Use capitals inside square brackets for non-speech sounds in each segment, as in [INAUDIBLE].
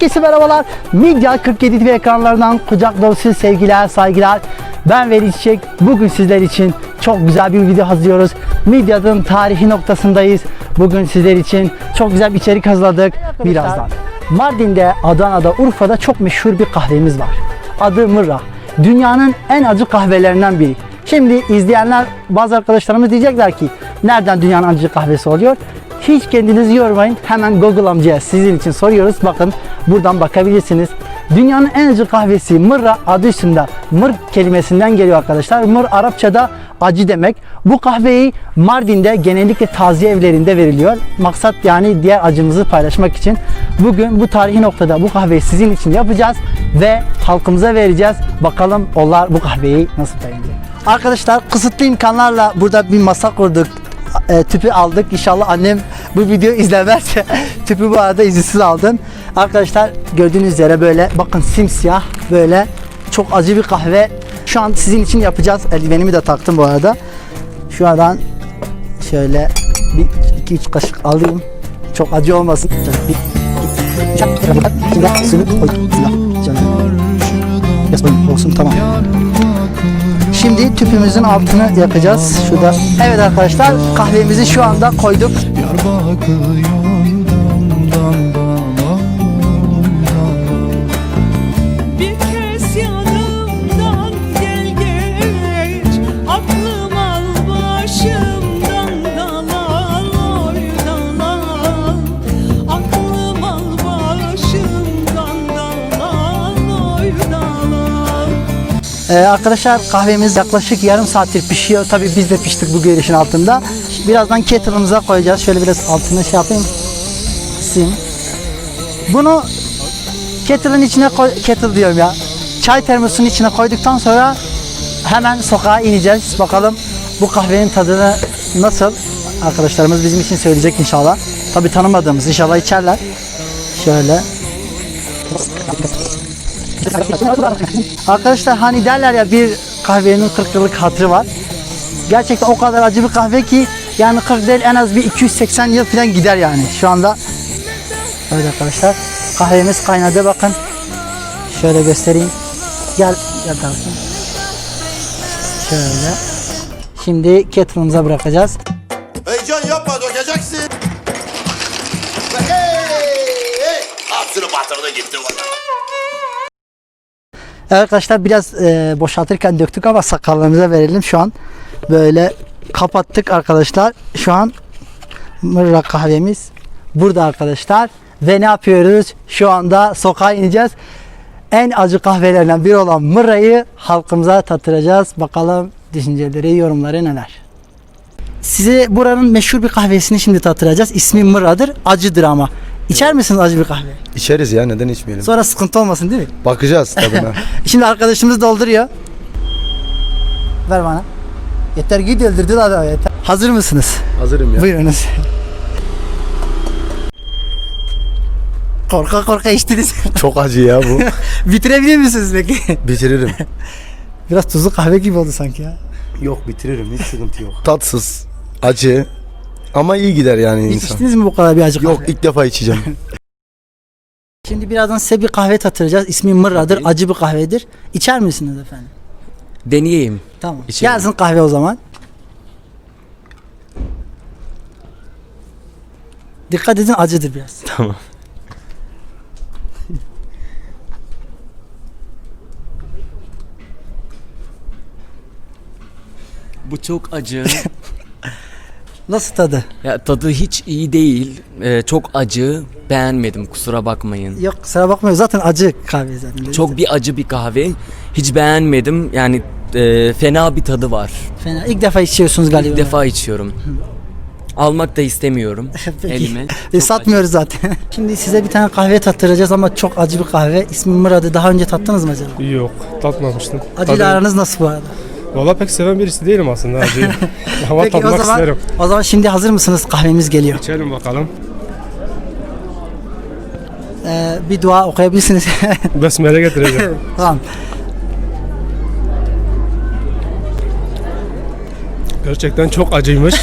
Herkese merhabalar. Midya 47 TV ekranlarından kucak dolusu sevgiler, saygılar. Ben Veli Çiçek. Bugün sizler için çok güzel bir video hazırlıyoruz. Midyat'ın tarihi noktasındayız. Bugün sizler için çok güzel bir içerik hazırladık. Birazdan. Mardin'de, Adana'da, Urfa'da çok meşhur bir kahvemiz var. Adı Mırra. Dünyanın en acı kahvelerinden biri. Şimdi izleyenler bazı arkadaşlarımız diyecekler ki nereden dünyanın acı kahvesi oluyor? Hiç kendinizi yormayın. Hemen Google amcaya sizin için soruyoruz. Bakın buradan bakabilirsiniz. Dünyanın en acı kahvesi Mırra adı üstünde. Mır kelimesinden geliyor arkadaşlar. Mır Arapçada acı demek. Bu kahveyi Mardin'de genellikle taziye evlerinde veriliyor. Maksat yani diğer acımızı paylaşmak için. Bugün bu tarihi noktada bu kahveyi sizin için yapacağız ve halkımıza vereceğiz. Bakalım onlar bu kahveyi nasıl beğenecek. Arkadaşlar kısıtlı imkanlarla burada bir masa kurduk e, tüpü aldık. İnşallah annem bu videoyu izlemezse tüpü bu arada izinsiz aldım. Arkadaşlar gördüğünüz üzere böyle bakın simsiyah böyle çok acı bir kahve. Şu an sizin için yapacağız. Eldivenimi de taktım bu arada. Şu an şöyle bir 2-3 kaşık alayım. Çok acı olmasın. Şimdi suyunu. Canım. Biraz olsun tamam. Şimdi tüpümüzün altını yakacağız. Şurada. Evet arkadaşlar kahvemizi şu anda koyduk. Ee, arkadaşlar kahvemiz yaklaşık yarım saattir pişiyor. Tabii biz de piştik bu güneşin altında. Birazdan kettle'ımıza koyacağız. Şöyle biraz altını şey yapayım. Kısayım. Bunu kettle'ın içine koy, kettle diyorum ya. Çay termosunun içine koyduktan sonra hemen sokağa ineceğiz. Bakalım bu kahvenin tadını nasıl arkadaşlarımız bizim için söyleyecek inşallah. Tabii tanımadığımız inşallah içerler. Şöyle. Arkadaşlar hani derler ya bir kahvenin 40 yıllık hatırı var. Gerçekten o kadar acı bir kahve ki yani 40 değil en az bir 280 yıl falan gider yani şu anda. Evet arkadaşlar kahvemiz kaynadı bakın. Şöyle göstereyim. Gel gel tatlım. Şöyle. Şimdi kettle'ımıza bırakacağız. Heyecan yapma dökeceksin. Hey, hey. Hapsini batırdı gitti valla. Arkadaşlar biraz e, boşaltırken döktük ama sakallarımıza verelim şu an. Böyle kapattık arkadaşlar. Şu an mırra kahvemiz burada arkadaşlar. Ve ne yapıyoruz? Şu anda sokağa ineceğiz. En acı kahvelerden biri olan mırrayı halkımıza tattıracağız. Bakalım düşünceleri, yorumları neler. Size buranın meşhur bir kahvesini şimdi tattıracağız. İsmi mırradır. Acıdır ama. İçer misiniz acı bir kahve? İçeriz ya neden içmeyelim? Sonra sıkıntı olmasın değil mi? Bakacağız tadına. [LAUGHS] Şimdi arkadaşımız dolduruyor. Ver bana. Yeter git öldürdü adamı yeter. Hazır mısınız? Hazırım ya. Buyurunuz. Korka korka içtiniz. Çok acı ya bu. [LAUGHS] Bitirebilir misiniz peki? Bitiririm. Biraz tuzlu kahve gibi oldu sanki ya. Yok bitiririm hiç sıkıntı yok. Tatsız, acı ama iyi gider yani Hiç insan. içtiniz mi bu kadar bir acı kahve? Yok ilk defa içeceğim. [LAUGHS] Şimdi birazdan size bir kahve tattıracağız. İsmi Mırra'dır. Acı bir kahvedir. İçer misiniz efendim? Deneyeyim. Tamam. İçerim. Gelsin kahve o zaman. Dikkat edin acıdır biraz. [LAUGHS] Tamam. Bu çok acı. [LAUGHS] Nasıl tadı? ya tadı hiç iyi değil. Ee, çok acı. Beğenmedim kusura bakmayın. Yok kusura bakmayın zaten acı kahve zaten. Çok bir acı bir kahve. Hiç beğenmedim. Yani e, fena bir tadı var. Fena. İlk defa içiyorsunuz galiba. İlk defa içiyorum. Almak da istemiyorum [LAUGHS] Peki. elime. E, Çok satmıyoruz zaten. [LAUGHS] Şimdi size bir tane kahve tattıracağız ama çok acı bir kahve. İsmi Murat'ı daha önce tattınız mı acaba? Yok tatmamıştım. Acıyla Tadı- aranız nasıl bu arada? Valla pek seven birisi değilim aslında acıyı. Ama [LAUGHS] Peki o tatmak zaman, isterim. o zaman şimdi hazır mısınız? Kahvemiz geliyor. İçelim bakalım. Ee, bir dua okuyabilirsiniz. [LAUGHS] Besmele getireceğim. [LAUGHS] tamam. Gerçekten çok acıymış.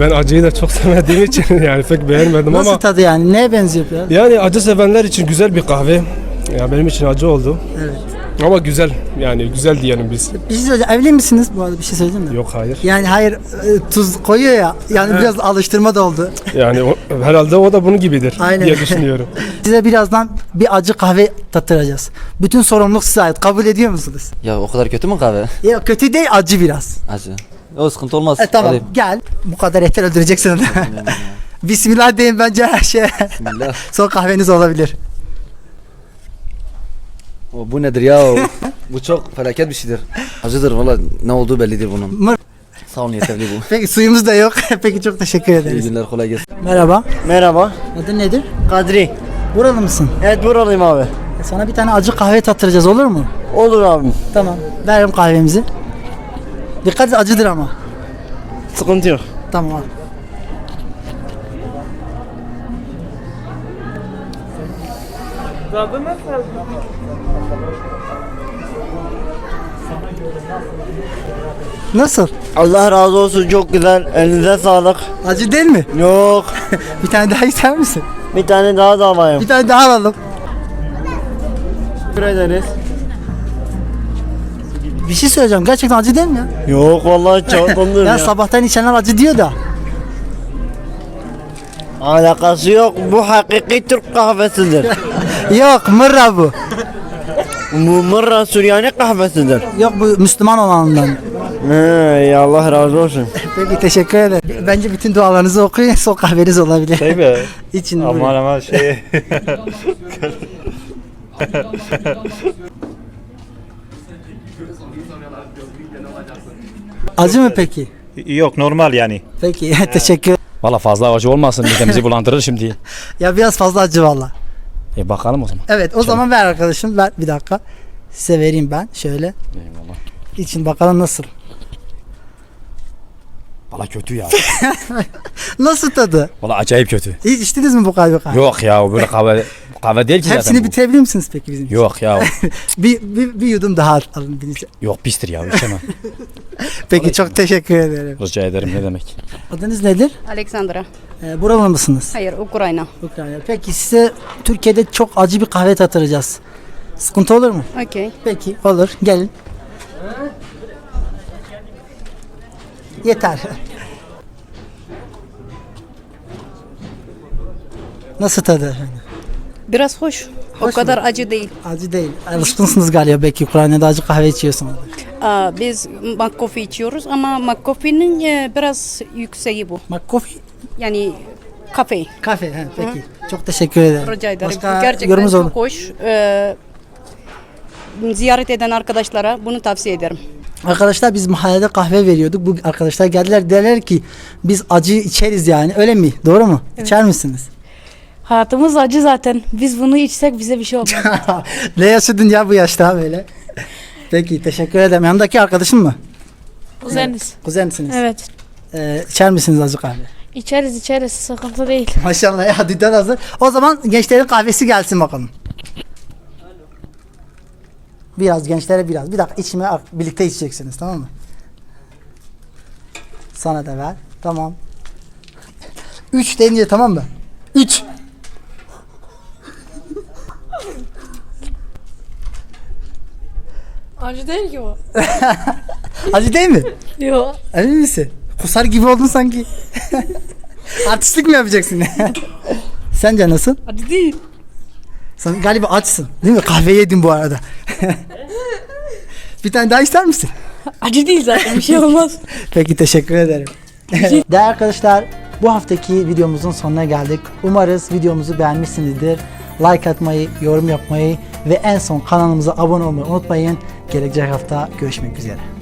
Ben acıyı da çok sevmediğim için yani pek beğenmedim Nasıl ama tadı yani? Neye benziyor biraz? yani acı sevenler için güzel bir kahve. Ya benim için acı oldu. Evet. Ama güzel yani güzel diyelim biz. Bir şey söyleyeceğim. Evli misiniz? Bu arada bir şey söyleyeyim mi? Yok hayır. Yani hayır e, tuz koyuyor ya. Yani biraz alıştırma da oldu. Yani o, herhalde o da bunun gibidir Aynen. diye düşünüyorum. [LAUGHS] Size birazdan bir acı kahve tattıracağız. Bütün sorumluluk size ait. Kabul ediyor musunuz? Ya o kadar kötü mü kahve? Ya kötü değil acı biraz. Acı. O sıkıntı olmaz. E tamam Alayım. gel. Bu kadar yeter öldüreceksin. [LAUGHS] Bismillah deyin bence her şey. Bismillah. Son kahveniz olabilir. O, bu nedir ya? o? bu çok felaket bir şeydir. Acıdır valla ne olduğu bellidir bunun. Sağ olun yeterli bu. [LAUGHS] Peki suyumuz da yok. [LAUGHS] Peki çok teşekkür İyi ederiz. günler kolay gelsin. Merhaba. Merhaba. Adın nedir? Kadri. Buralı mısın? Evet buralıyım abi. E, Sana bir tane acı kahve tattıracağız olur mu? Olur abim. Tamam. Verim kahvemizi. Dikkat et acıdır ama. Sıkıntı yok. Tamam al. Nasıl? Allah razı olsun çok güzel. Elinize sağlık. Acı değil mi? Yok. [LAUGHS] Bir tane daha ister misin? Bir tane daha da alayım. Bir tane daha alalım. Teşekkür ederiz. Bir şey söyleyeceğim. Gerçekten acı değil mi ya? Yok vallahi [LAUGHS] Ya ya. sabahtan içenler acı diyor da. Alakası yok. Bu hakiki Türk kahvesidir. [LAUGHS] Yok mırra bu. Bu mırra Süryani kahvesidir. Yok bu Müslüman olanından. He, Allah razı olsun. [LAUGHS] Peki teşekkür ederim. Bence bütün dualarınızı okuyun. [LAUGHS] Son kahveniz olabilir. Değil mi? İçin. aman buyurun. aman şey. Acı mı peki? Yok normal yani. Peki teşekkür. Valla fazla acı olmasın midemizi [LAUGHS] bulandırır şimdi. Ya biraz fazla acı valla. E bakalım o zaman. Evet o zaman ver arkadaşım ver bir dakika. Size vereyim ben şöyle. Eyvallah. İçin bakalım nasıl. Valla kötü ya. [LAUGHS] Nasıl tadı? Valla acayip kötü. Hiç içtiniz mi bu kahve? Yok ya böyle kahve [LAUGHS] kahve değil ki zaten Hepsini bu. bitirebilir misiniz peki bizim için? Yok ya. [LAUGHS] Bir, bir, bir yudum daha alın. birisi. Yok pistir ya içemem. [LAUGHS] Peki çok teşekkür ederim. Rica ederim ne demek. Adınız nedir? Alexandra. Ee, buralı mısınız? Hayır, Ukrayna. Ukrayna. Peki size Türkiye'de çok acı bir kahve tattıracağız. Sıkıntı olur mu? Okey. Peki olur. Gelin. Yeter. Nasıl tadı efendim? Biraz hoş. Hoş o kadar acı değil. Acı değil. Alışkınsınız galiba belki Ukrayna'da acı kahve içiyorsunuz. Aa, biz McCoffee içiyoruz ama McCoffee'nin e, biraz yükseği bu. McCoffee Yani kafe. kafe. He, peki. Çok teşekkür ederim. Rica ederim. Başka Gerçekten yorumunuz çok olur. hoş. Ee, ziyaret eden arkadaşlara bunu tavsiye ederim. Arkadaşlar biz mahallede kahve veriyorduk. Bu arkadaşlar geldiler dediler ki biz acı içeriz yani. Öyle mi? Doğru mu? İçer misiniz? Hayatımız acı zaten. Biz bunu içsek bize bir şey olmaz. [LAUGHS] ne yaşadın ya bu yaşta böyle? Peki teşekkür ederim. Yanındaki arkadaşın mı? Kuzeniz. Kuzenisiniz. Evet. Ee, içer misiniz acı kahve? İçeriz içeriz sıkıntı değil. [LAUGHS] Maşallah ya düden hazır. O zaman gençlerin kahvesi gelsin bakalım. Biraz gençlere biraz. Bir dakika içime birlikte içeceksiniz tamam mı? Sana da ver. Tamam. Üç deyince tamam mı? Üç. Acı değil ki o. [LAUGHS] Acı değil mi? Yok. Emin misin? Kusar gibi oldun sanki. [LAUGHS] Artistlik mi yapacaksın? [LAUGHS] Sence nasıl? Acı değil. Sen galiba açsın. Değil mi? Kahve yedin bu arada. bir tane daha ister misin? Acı değil zaten bir şey olmaz. Peki teşekkür ederim. Değerli arkadaşlar bu haftaki videomuzun sonuna geldik. Umarız videomuzu beğenmişsinizdir. Like atmayı, yorum yapmayı ve en son kanalımıza abone olmayı unutmayın. Gelecek hafta görüşmek üzere.